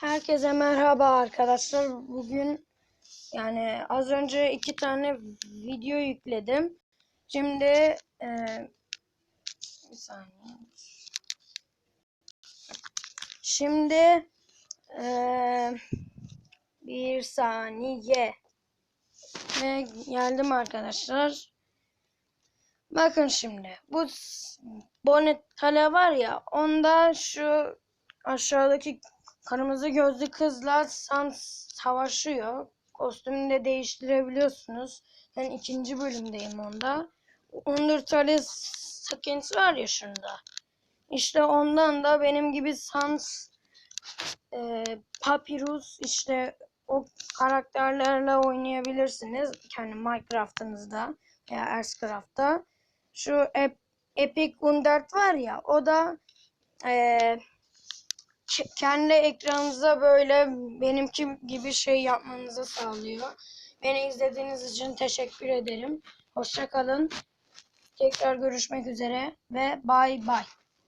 Herkese merhaba arkadaşlar. Bugün yani az önce iki tane video yükledim. Şimdi eee, bir saniye. Şimdi eee, bir saniye. Ve geldim arkadaşlar. Bakın şimdi bu Bonnet Tale var ya onda şu aşağıdaki kırmızı gözlü kızla Sans savaşıyor. Kostümünü de değiştirebiliyorsunuz. Ben ikinci bölümdeyim onda. Undertale skins var ya şunda. İşte ondan da benim gibi Sans e, Papyrus işte o karakterlerle oynayabilirsiniz. Kendi Minecraft'ınızda veya Earthcraft'ta. Şu Ep- Epic Undert var ya o da ke- kendi ekranınıza böyle benimki gibi şey yapmanızı sağlıyor. Beni izlediğiniz için teşekkür ederim. Hoşça kalın. Tekrar görüşmek üzere ve bay bay.